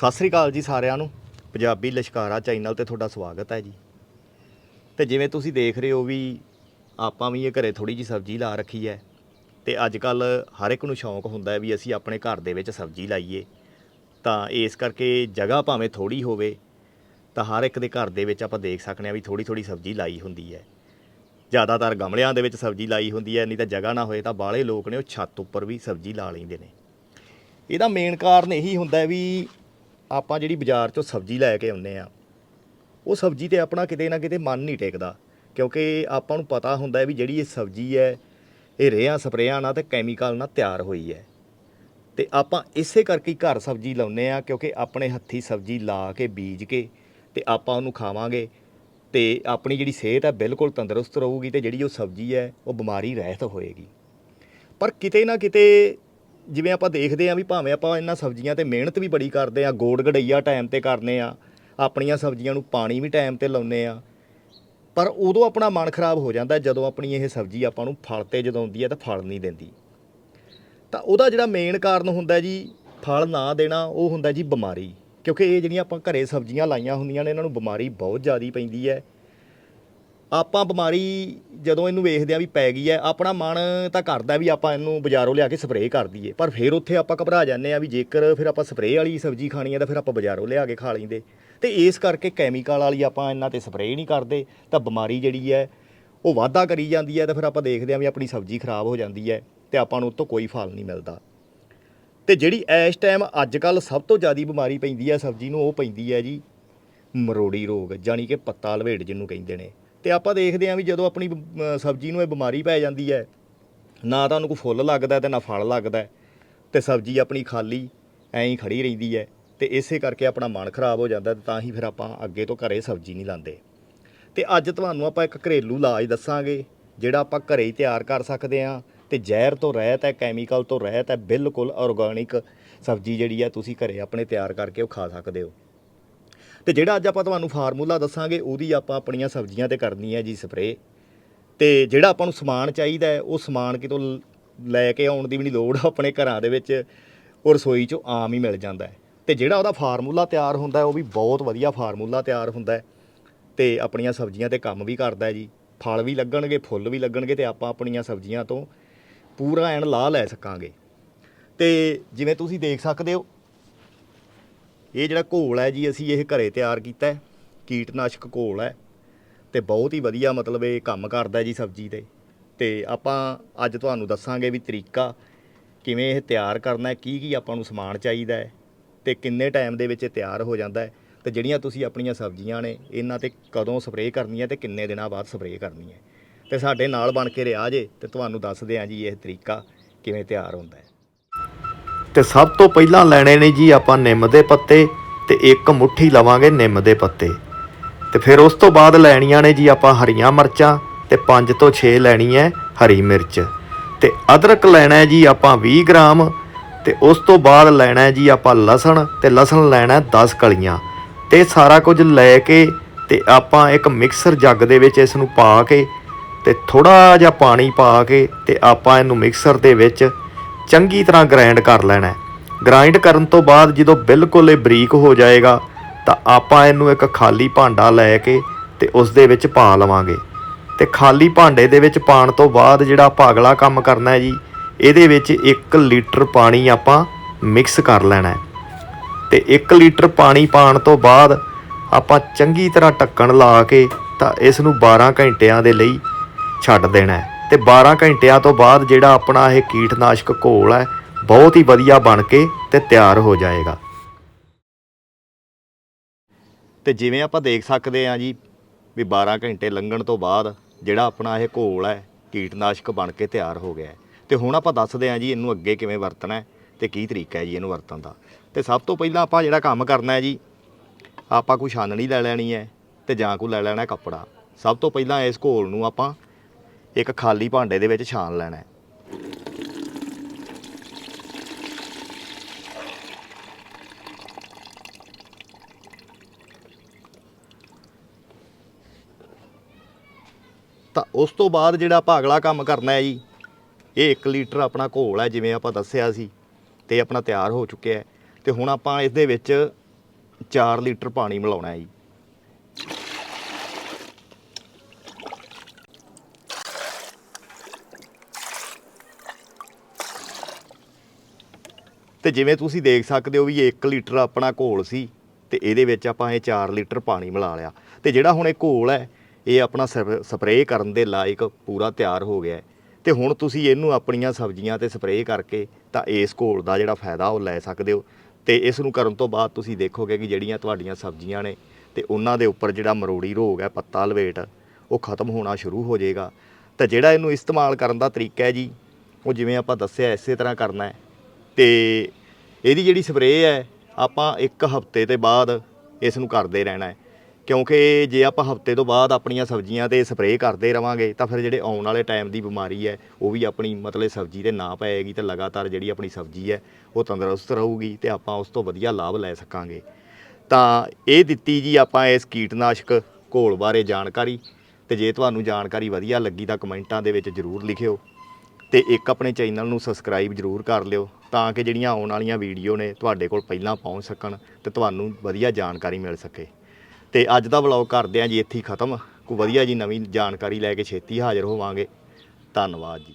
ਸਤਿ ਸ੍ਰੀ ਅਕਾਲ ਜੀ ਸਾਰਿਆਂ ਨੂੰ। ਪੰਜਾਬੀ ਲਸ਼ਕਾਰਾ ਚੈਨਲ ਤੇ ਤੁਹਾਡਾ ਸਵਾਗਤ ਹੈ ਜੀ। ਤੇ ਜਿਵੇਂ ਤੁਸੀਂ ਦੇਖ ਰਹੇ ਹੋ ਵੀ ਆਪਾਂ ਵੀ ਇਹ ਘਰੇ ਥੋੜੀ ਜੀ ਸਬਜ਼ੀ ਲਾ ਰੱਖੀ ਹੈ। ਤੇ ਅੱਜ ਕੱਲ ਹਰ ਇੱਕ ਨੂੰ ਸ਼ੌਂਕ ਹੁੰਦਾ ਹੈ ਵੀ ਅਸੀਂ ਆਪਣੇ ਘਰ ਦੇ ਵਿੱਚ ਸਬਜ਼ੀ ਲਾਈਏ। ਤਾਂ ਇਸ ਕਰਕੇ ਜਗ੍ਹਾ ਭਾਵੇਂ ਥੋੜੀ ਹੋਵੇ, ਤਾਂ ਹਰ ਇੱਕ ਦੇ ਘਰ ਦੇ ਵਿੱਚ ਆਪਾਂ ਦੇਖ ਸਕਦੇ ਆ ਵੀ ਥੋੜੀ ਥੋੜੀ ਸਬਜ਼ੀ ਲਾਈ ਹੁੰਦੀ ਹੈ। ਜ਼ਿਆਦਾਤਰ ਗਮਲਿਆਂ ਦੇ ਵਿੱਚ ਸਬਜ਼ੀ ਲਾਈ ਹੁੰਦੀ ਹੈ, ਨਹੀਂ ਤਾਂ ਜਗ੍ਹਾ ਨਾ ਹੋਏ ਤਾਂ ਬਾਹਲੇ ਲੋਕ ਨੇ ਉਹ ਛੱਤ ਉੱਪਰ ਵੀ ਸਬਜ਼ੀ ਲਾ ਲੈਂਦੇ ਨੇ। ਇਹਦਾ ਮੇਨ ਕਾਰਨ ਇਹੀ ਹੁੰਦਾ ਵੀ ਆਪਾਂ ਜਿਹੜੀ ਬਾਜ਼ਾਰ ਚੋਂ ਸਬਜ਼ੀ ਲੈ ਕੇ ਆਉਂਦੇ ਆ ਉਹ ਸਬਜ਼ੀ ਤੇ ਆਪਣਾ ਕਿਤੇ ਨਾ ਕਿਤੇ ਮਨ ਨਹੀਂ ਟੇਕਦਾ। ਕਿਉਂਕਿ ਆਪਾਂ ਨੂੰ ਪਤਾ ਹੁੰਦਾ ਹੈ ਵੀ ਜਿਹੜੀ ਇਹ ਸਬਜ਼ੀ ਹੈ, ਇਹ ਰੇਹਾਂ ਸਪਰੇਆਂ ਨਾਲ ਤੇ ਕੈਮੀਕਲ ਨਾਲ ਤਿਆਰ ਹੋਈ ਹੈ। ਤੇ ਆਪਾਂ ਇਸੇ ਕਰਕੇ ਘਰ ਸਬਜ਼ੀ ਲਾਉਂਦੇ ਆ ਕਿਉਂਕਿ ਆਪਣੇ ਹੱਥੀ ਸਬਜ਼ੀ ਲਾ ਕੇ ਬੀਜ ਕੇ ਤੇ ਆਪਾਂ ਉਹਨੂੰ ਖਾਵਾਂਗੇ। ਤੇ ਆਪਣੀ ਜਿਹੜੀ ਸਿਹਤ ਹੈ ਬਿਲਕੁਲ ਤੰਦਰੁਸਤ ਰਹੂਗੀ ਤੇ ਜਿਹੜੀ ਉਹ ਸਬਜ਼ੀ ਹੈ, ਉਹ ਬਿਮਾਰੀ ਰਹਿਤ ਹੋਏਗੀ। ਪਰ ਕਿਤੇ ਨਾ ਕਿਤੇ ਜਿਵੇਂ ਆਪਾਂ ਦੇਖਦੇ ਆ ਵੀ ਭਾਵੇਂ ਆਪਾਂ ਇਹਨਾਂ ਸਬਜ਼ੀਆਂ ਤੇ ਮਿਹਨਤ ਵੀ ਬੜੀ ਕਰਦੇ ਆ, ਗੋੜ ਗੜਈਆ ਟਾਈਮ ਤੇ ਕਰਨੇ ਆ, ਆਪਣੀਆਂ ਸਬਜ਼ੀਆਂ ਨੂੰ ਪਾਣੀ ਵੀ ਟਾਈਮ ਤੇ ਲਾਉਨੇ ਆ, ਪਰ ਉਦੋਂ ਆਪਣਾ ਮਨ ਖਰਾਬ ਹੋ ਜਾਂਦਾ ਜਦੋਂ ਆਪਣੀ ਇਹ ਸਬਜ਼ੀ ਆਪਾਂ ਨੂੰ ਫਲ ਤੇ ਜਦੋਂ ਆਉਂਦੀ ਹੈ ਤਾਂ ਫਲ ਨਹੀਂ ਦਿੰਦੀ। ਤਾਂ ਉਹਦਾ ਜਿਹੜਾ ਮੇਨ ਕਾਰਨ ਹੁੰਦਾ ਜੀ ਫਲ ਨਾ ਦੇਣਾ, ਉਹ ਹੁੰਦਾ ਜੀ ਬਿਮਾਰੀ, ਕਿਉਂਕਿ ਇਹ ਜਿਹੜੀਆਂ ਆਪਾਂ ਘਰੇ ਸਬਜ਼ੀਆਂ ਲਾਈਆਂ ਹੁੰਦੀਆਂ ਨੇ, ਇਹਨਾਂ ਨੂੰ ਬਿਮਾਰੀ ਬਹੁਤ ਜ਼ਿਆਦਾ ਪੈਂਦੀ ਹੈ। ਆਪਾਂ ਬਿਮਾਰੀ ਜਦੋਂ ਇਹਨੂੰ ਵੇਖਦੇ ਆ ਵੀ ਪੈ ਗਈ ਹੈ, ਆਪਣਾ ਮਨ ਤਾਂ ਕਰਦਾ ਵੀ ਆਪਾਂ ਇਹਨੂੰ ਬਾਜ਼ਾਰੋਂ ਲਿਆ ਕੇ ਸਪਰੇਅ ਕਰ ਦਈਏ। ਪਰ ਫਿਰ ਉੱਥੇ ਆਪਾਂ ਘਬਰਾ ਜਾਂਦੇ ਆ ਵੀ ਜੇਕਰ ਫਿਰ ਆਪਾਂ ਸਪਰੇਅ ਵਾਲੀ ਸਬਜ਼ੀ ਖਾਣੀ ਹੈ ਤਾਂ ਫਿਰ ਆਪਾਂ ਬਾਜ਼ਾਰੋਂ ਲਿਆ ਕੇ ਖਾ ਲੈਂਦੇ ਤੇ ਇਸ ਕਰਕੇ ਕੈਮੀਕਲ ਵਾਲੀ ਆਪਾਂ ਇਹਨਾਂ ਤੇ ਸਪਰੇਅ ਨਹੀਂ ਕਰਦੇ, ਤਾਂ ਬਿਮਾਰੀ ਜਿਹੜੀ ਹੈ, ਉਹ ਵਾਧਾ ਕਰੀ ਜਾਂਦੀ ਹੈ ਤਾਂ ਫਿਰ ਆਪਾਂ ਦੇਖਦੇ ਆ ਵੀ ਆਪਣੀ ਸਬਜ਼ੀ ਖਰਾਬ ਹੋ ਜਾਂਦੀ ਹੈ ਤੇ ਆਪਾਂ ਨੂੰ ਉਹ ਤੋਂ ਕੋਈ ਫਲ ਨਹੀਂ ਮਿਲਦਾ। ਤੇ ਜਿਹੜੀ ਇਸ ਟਾਈਮ ਅੱਜ ਕੱਲ ਸਭ ਤੋਂ ਜ਼ਿਆਦਾ ਬਿਮਾਰੀ ਪੈਂਦੀ ਹੈ ਸਬਜ਼ੀ ਨੂੰ, ਉਹ ਪੈਂਦੀ ਹੈ ਜੀ ਮਰੋੜੀ ਰੋਗ ਜਾਨੀ ਕਿ ਪੱਤਾ ਲਵੇੜ ਜਿਹਨੂੰ ਕਹਿੰਦੇ ਨੇ। ਤੇ ਆਪਾਂ ਦੇਖਦੇ ਹਾਂ ਵੀ ਜਦੋਂ ਆਪਣੀ ਸਬਜ਼ੀ ਨੂੰ ਇਹ ਬਿਮਾਰੀ ਪੈ ਜਾਂਦੀ ਹੈ, ਨਾ ਤਾਂ ਉਹਨੂੰ ਕੋਈ ਫੁੱਲ ਲੱਗਦਾ ਤੇ ਨਾ ਫਲ ਲੱਗਦਾ, ਤੇ ਸਬਜ਼ੀ ਆਪਣੀ ਖਾਲੀ, ਐਂ ਹੀ ਖੜੀ ਰਹਿੰਦੀ ਹੈ, ਤੇ ਇਸੇ ਕਰਕੇ ਆਪਣਾ ਮਨ ਖਰਾਬ ਹੋ ਜਾਂਦਾ ਤੇ ਤਾਂ ਹੀ ਫਿਰ ਆਪਾਂ ਅੱਗੇ ਤੋਂ ਘਰੇ ਸਬਜ਼ੀ ਨਹੀਂ ਲਾਉਂਦੇ ਤੇ ਅੱਜ ਤੁਹਾਨੂੰ ਆਪਾਂ ਇੱਕ ਘਰੇਲੂ ਇਲਾਜ ਦੱਸਾਂਗੇ, ਜਿਹੜਾ ਆਪਾਂ ਘਰੇ ਹੀ ਤਿਆਰ ਕਰ ਸਕਦੇ ਹਾਂ, ਤੇ ਜ਼ਹਿਰ ਤੋਂ ਰਹਿਤ ਹੈ, ਕੈਮੀਕਲ ਤੋਂ ਰਹਿਤ ਹੈ, ਬਿਲਕੁਲ ਆਰਗੈਨਿਕ ਸਬਜ਼ੀ ਜਿਹੜੀ ਹੈ ਤੁਸੀਂ ਘਰੇ ਆਪਣੇ ਤਿਆਰ ਕਰਕੇ ਉਹ ਖਾ ਸਕਦੇ ਹੋ। ਤੇ ਜਿਹੜਾ ਅੱਜ ਆਪਾਂ ਤੁਹਾਨੂੰ ਫਾਰਮੂਲਾ ਦੱਸਾਂਗੇ, ਉਹਦੀ ਆਪਾਂ ਆਪਣੀਆਂ ਸਬਜ਼ੀਆਂ ਤੇ ਕਰਨੀ ਹੈ ਜੀ ਸਪਰੇਅ। ਤੇ ਜਿਹੜਾ ਆਪਾਂ ਨੂੰ ਸਮਾਨ ਚਾਹੀਦਾ ਉਹ ਸਮਾਨ ਕਿਤੋਂ ਲ- ਲੈ ਕੇ ਆਉਣ ਦੀ ਵੀ ਨਹੀਂ ਲੋੜ, ਆਪਣੇ ਘਰਾਂ ਦੇ ਵਿੱਚ ਉਹ ਰਸੋਈ 'ਚੋਂ ਆਮ ਹੀ ਮਿਲ ਜਾਂਦਾ ਹੈ। ਤੇ ਜਿਹੜਾ ਉਹਦਾ ਫਾਰਮੂਲਾ ਤਿਆਰ ਹੁੰਦਾ ਉਹ ਵੀ ਬਹੁਤ ਵਧੀਆ ਫਾਰਮੂਲਾ ਤਿਆਰ ਹੁੰਦਾ ਹੈ। ਤੇ ਆਪਣੀਆਂ ਸਬਜ਼ੀਆਂ ਤੇ ਕੰਮ ਵੀ ਕਰਦਾ ਜੀ। ਫਲ ਵੀ ਲੱਗਣਗੇ, ਫੁੱਲ ਵੀ ਲੱਗਣਗੇ ਤੇ ਆਪਾਂ ਆਪਣੀਆਂ ਸਬਜ਼ੀਆਂ ਤੋਂ ਪੂਰਾ ਐਨ ਲਾਹ ਲੈ ਸਕਾਂਗੇ। ਤੇ ਜਿਵੇਂ ਤੁਸੀਂ ਦੇਖ ਸਕਦੇ ਹੋ ਇਹ ਜਿਹੜਾ ਘੋਲ ਹੈ ਜੀ, ਅਸੀਂ ਇਹ ਘਰੇ ਤਿਆਰ ਕੀਤਾ ਕੀਟਨਾਸ਼ਕ ਘੋਲ ਹੈ। ਤੇ ਬਹੁਤ ਹੀ ਵਧੀਆ ਮਤਲਬ ਇਹ ਕੰਮ ਕਰਦਾ ਜੀ ਸਬਜ਼ੀ ਤੇ। ਤੇ ਆਪਾਂ ਅੱਜ ਤੁਹਾਨੂੰ ਦੱਸਾਂਗੇ ਵੀ ਤਰੀਕਾ ਕਿਵੇਂ ਇਹ ਤਿਆਰ ਕਰਨਾ ਕੀ ਕੀ ਆਪਾਂ ਨੂੰ ਸਮਾਨ ਚਾਹੀਦਾ ਹੈ। ਤੇ ਕਿੰਨੇ ਟਾਈਮ ਦੇ ਵਿੱਚ ਇਹ ਤਿਆਰ ਹੋ ਜਾਂਦਾ ਹੈ। ਤੇ ਜਿਹੜੀਆਂ ਤੁਸੀਂ ਆਪਣੀਆਂ ਸਬਜ਼ੀਆਂ ਨੇ, ਇਹਨਾਂ ਤੇ ਕਦੋਂ ਸਪਰੇਅ ਕਰਨੀ ਹੈ ਤੇ ਕਿੰਨੇ ਦਿਨਾਂ ਬਾਅਦ ਸਪਰੇਅ ਕਰਨੀ ਹੈ। ਤੇ ਸਾਡੇ ਨਾਲ ਬਣ ਕੇ ਰਿਹਾ ਜੇ, ਤੇ ਤੁਹਾਨੂੰ ਦੱਸਦੇ ਹਾਂ ਜੀ ਇਹ ਤਰੀਕਾ ਕਿਵੇਂ ਤਿਆਰ ਹੁੰਦਾ ਹੈ। ਤੇ ਸਭ ਤੋਂ ਪਹਿਲਾਂ ਲੈਣੇ ਨੇ ਜੀ ਆਪਾਂ ਨਿੰਮ ਦੇ ਪੱਤੇ ਤੇ ਇੱਕ ਮੁਠੀ ਲਵਾਂਗੇ ਨਿੰਮ ਦੇ ਪੱਤੇ। ਤੇ ਫਿਰ ਉਸ ਤੋਂ ਬਾਅਦ ਲੈਣੀਆਂ ਨੇ ਜੀ ਆਪਾਂ ਹਰੀਆਂ ਮਿਰਚਾਂ ਤੇ 5 ਤੋਂ 6 ਲੈਣੀ ਹੈ ਹਰੀ ਮਿਰਚ। ਤੇ ਅਦਰਕ ਲੈਣਾ ਹੈ ਜੀ ਆਪਾਂ 20 ਗ੍ਰਾਮ ਤੇ ਉਸ ਤੋਂ ਬਾਅਦ ਲੈਣਾ ਹੈ ਜੀ ਆਪਾਂ ਲਸਣ ਤੇ ਲਸਣ ਲੈਣਾ ਹੈ 10 ਕਲੀਆਂ। ਤੇ ਸਾਰਾ ਕੁਝ ਲੈ ਕੇ ਤੇ ਆਪਾਂ ਇੱਕ ਮਿਕਸਰ ਜੱਗ ਦੇ ਵਿੱਚ ਇਸ ਨੂੰ ਪਾ ਕੇ ਤੇ ਥੋੜਾ ਜਿਹਾ ਪਾਣੀ ਪਾ ਕੇ ਤੇ ਆਪਾਂ ਇਹਨੂੰ ਮਿਕਸਰ ਦੇ ਵਿੱਚ ਚੰਗੀ ਤਰ੍ਹਾਂ ਗ੍ਰਾਈਂਡ ਕਰ ਲੈਣਾ ਹੈ। ਗ੍ਰਾਈਂਡ ਕਰਨ ਤੋਂ ਬਾਅਦ ਜਦੋਂ ਬਿਲਕੁਲ ਇਹ ਬਰੀਕ ਹੋ ਜਾਏਗਾ, ਤਾਂ ਆਪਾਂ ਇਹਨੂੰ ਇੱਕ ਖਾਲੀ ਭਾਂਡਾ ਲੈ ਕੇ ਤੇ ਉਸ ਦੇ ਵਿੱਚ ਪਾ ਲਵਾਂਗੇ। ਤੇ ਖਾਲੀ ਭਾਂਡੇ ਦੇ ਵਿੱਚ ਪਾਣ ਤੋਂ ਬਾਅਦ ਜਿਹੜਾ ਆਪਾਂ ਅਗਲਾ ਕੰਮ ਕਰਨਾ ਹੈ ਜੀ, ਇਹਦੇ ਵਿੱਚ 1 ਲੀਟਰ ਪਾਣੀ ਆਪਾਂ ਮਿਕਸ ਕਰ ਲੈਣਾ ਹੈ। ਤੇ 1 ਲੀਟਰ ਪਾਣੀ ਪਾਣ ਤੋਂ ਬਾਅਦ ਆਪਾਂ ਚੰਗੀ ਤਰ੍ਹਾਂ ਢੱਕਣ ਲਾ ਕੇ ਤਾਂ ਇਸ ਨੂੰ 12 ਘੰਟਿਆਂ ਦੇ ਲਈ ਛੱਡ ਦੇਣਾ ਹੈ। ਤੇ 12 ਘੰਟਿਆਂ ਤੋਂ ਬਾਅਦ ਜਿਹੜਾ ਆਪਣਾ ਇਹ ਕੀਟਨਾਸ਼ਕ ਘੋਲ ਹੈ, ਬਹੁਤ ਹੀ ਵਧੀਆ ਬਣ ਕੇ ਤੇ ਤਿਆਰ ਹੋ ਜਾਏਗਾ। ਤੇ ਜਿਵੇਂ ਆਪਾਂ ਦੇਖ ਸਕਦੇ ਹਾਂ ਜੀ ਵੀ 12 ਘੰਟੇ ਲੰਘਣ ਤੋਂ ਬਾਅਦ ਜਿਹੜਾ ਆਪਣਾ ਇਹ ਘੋਲ ਹੈ, ਕੀਟਨਾਸ਼ਕ ਬਣ ਕੇ ਤਿਆਰ ਹੋ ਗਿਆ ਹੈ। ਤੇ ਹੁਣ ਆਪਾਂ ਦੱਸਦੇ ਹਾਂ ਜੀ ਇਹਨੂੰ ਅੱਗੇ ਕਿਵੇਂ ਵਰਤਣਾ ਹੈ ਤੇ ਕੀ ਤਰੀਕਾ ਹੈ ਜੀ ਇਹਨੂੰ ਵਰਤਣ ਦਾ। ਤੇ ਸਭ ਤੋਂ ਪਹਿਲਾਂ ਆਪਾਂ ਜਿਹੜਾ ਕੰਮ ਕਰਨਾ ਹੈ ਜੀ, ਆਪਾਂ ਕੋਈ ਛਾਨਣੀ ਲੈ ਲੈਣੀ ਹੈ ਤੇ ਜਾਂ ਕੋਈ ਲੈ ਲੈਣਾ ਕੱਪੜਾ। ਸਭ ਤੋਂ ਪਹਿਲਾਂ ਇਸ ਘੋਲ ਨੂੰ ਆਪਾਂ ਇੱਕ ਖਾਲੀ ਭਾਂਡੇ ਦੇ ਵਿੱਚ ਛਾਣ ਲੈਣਾ ਹੈ। ਤਾਂ ਉਸ ਤੋਂ ਬਾਅਦ ਜਿਹੜਾ ਆਪਾਂ ਅਗਲਾ ਕੰਮ ਕਰਨਾ ਹੈ ਜੀ, ਇਹ 1 ਲੀਟਰ ਆਪਣਾ ਘੋਲ ਹੈ, ਜਿਵੇਂ ਆਪਾਂ ਦੱਸਿਆ ਸੀ, ਤੇ ਆਪਣਾ ਤਿਆਰ ਹੋ ਚੁੱਕਿਆ ਹੈ। ਤੇ ਹੁਣ ਆਪਾਂ ਇਸ ਦੇ ਵਿੱਚ 4 ਲੀਟਰ ਪਾਣੀ ਮਿਲਾਉਣਾ ਹੈ ਜੀ। ਤੇ ਜਿਵੇਂ ਤੁਸੀਂ ਦੇਖ ਸਕਦੇ ਹੋ ਵੀ ਇਹ 1 ਲੀਟਰ ਆਪਣਾ ਘੋਲ ਸੀ ਤੇ ਇਹਦੇ ਵਿੱਚ ਆਪਾਂ ਇਹ 4 ਲੀਟਰ ਪਾਣੀ ਮਿਲਾ ਲਿਆ। ਤੇ ਜਿਹੜਾ ਹੁਣ ਇਹ ਘੋਲ ਹੈ, ਇਹ ਆਪਣਾ ਸਪਰੇਅ ਕਰਨ ਦੇ ਲਾਇਕ ਪੂਰਾ ਤਿਆਰ ਹੋ ਗਿਆ ਹੈ। ਤੇ ਹੁਣ ਤੁਸੀਂ ਇਹਨੂੰ ਆਪਣੀਆਂ ਸਬਜ਼ੀਆਂ ਤੇ ਸਪਰੇਅ ਕਰਕੇ ਤਾਂ ਇਸ ਘੋਲ ਦਾ ਜਿਹੜਾ ਫਾਇਦਾ ਉਹ ਲੈ ਸਕਦੇ ਹੋ। ਤੇ ਇਸ ਨੂੰ ਕਰਨ ਤੋਂ ਬਾਅਦ ਤੁਸੀਂ ਦੇਖੋਗੇ ਕਿ ਜਿਹੜੀਆਂ ਤੁਹਾਡੀਆਂ ਸਬਜ਼ੀਆਂ ਨੇ ਤੇ ਉਹਨਾਂ ਦੇ ਉੱਪਰ ਜਿਹੜਾ ਮਰੋੜੀ ਰੋਗ ਹੈ, ਪੱਤਾ ਲਵੇਟ, ਉਹ ਖਤਮ ਹੋਣਾ ਸ਼ੁਰੂ ਹੋ ਜਾਏਗਾ। ਤਾਂ ਜਿਹੜਾ ਇਹਨੂੰ ਇਸਤੇਮਾਲ ਕਰਨ ਦਾ ਤਰੀਕਾ ਹੈ ਜੀ, ਉਹ ਜਿਵੇਂ ਆਪਾਂ ਦੱਸਿਆ ਇਸੇ ਤਰ੍ਹਾਂ ਕਰਨਾ ਹੈ। ਤੇ ਇਹਦੀ ਜਿਹੜੀ ਸਪਰੇਅ ਹੈ, ਆਪਾਂ ਇੱਕ ਹਫ਼ਤੇ ਦੇ ਬਾਅਦ ਇਸ ਨੂੰ ਕਰਦੇ ਰਹਿਣਾ ਹੈ। ਕਿਉਂਕਿ ਜੇ ਆਪਾਂ ਹਫ਼ਤੇ ਤੋਂ ਬਾਅਦ ਆਪਣੀਆਂ ਸਬਜ਼ੀਆਂ ਤੇ ਸਪਰੇਅ ਕਰਦੇ ਰਵਾਂਗੇ, ਤਾਂ ਫਿਰ ਜਿਹੜੇ ਆਉਣ ਵਾਲੇ ਟਾਈਮ ਦੀ ਬਿਮਾਰੀ ਹੈ, ਉਹ ਵੀ ਆਪਣੀ ਮਤਲਬ ਸਬਜ਼ੀ ਤੇ ਨਾ ਪਏਗੀ ਤੇ ਲਗਾਤਾਰ ਜਿਹੜੀ ਆਪਣੀ ਸਬਜ਼ੀ ਹੈ, ਉਹ ਤੰਦਰੁਸਤ ਰਹੂਗੀ ਤੇ ਆਪਾਂ ਉਸ ਤੋਂ ਵਧੀਆ ਲਾਭ ਲੈ ਸਕਾਂਗੇ। ਤਾਂ ਇਹ ਦਿੱਤੀ ਜੀ ਆਪਾਂ ਇਸ ਕੀਟਨਾਸ਼ਕ ਘੋਲ ਬਾਰੇ ਜਾਣਕਾਰੀ। ਤੇ ਜੇ ਤੁਹਾਨੂੰ ਜਾਣਕਾਰੀ ਵਧੀਆ ਲੱਗੀ ਤਾਂ ਕਮੈਂਟਾਂ ਦੇ ਵਿੱਚ ਜ਼ਰੂਰ ਲਿਖਿਓ। ਤੇ ਇੱਕ ਆਪਣੇ ਚੈਨਲ ਨੂੰ ਸਬਸਕ੍ਰਾਈਬ ਜ਼ਰੂਰ ਕਰ ਲਿਓ ਤਾਂ ਕਿ ਜਿਹੜੀਆਂ ਆਉਣ ਵਾਲੀਆਂ ਵੀਡੀਓ ਨੇ ਤੁਹਾਡੇ ਕੋਲ ਪਹਿਲਾਂ ਪਹੁੰਚ ਸਕਣ ਤੇ ਤੁਹਾਨੂੰ ਵਧੀਆ ਜਾਣਕਾਰੀ ਮਿਲ ਸਕੇ। ਤੇ ਅੱਜ ਦਾ ਵਲੌਗ ਕਰਦੇ ਹਾਂ ਜੀ ਇੱਥੇ ਹੀ ਖਤਮ। ਕੋਈ ਵਧੀਆ ਜੀ ਨਵੀਂ ਜਾਣਕਾਰੀ ਲੈ ਕੇ ਛੇਤੀ ਹਾਜ਼ਰ ਹੋਵਾਂਗੇ। ਧੰਨਵਾਦ ਜੀ।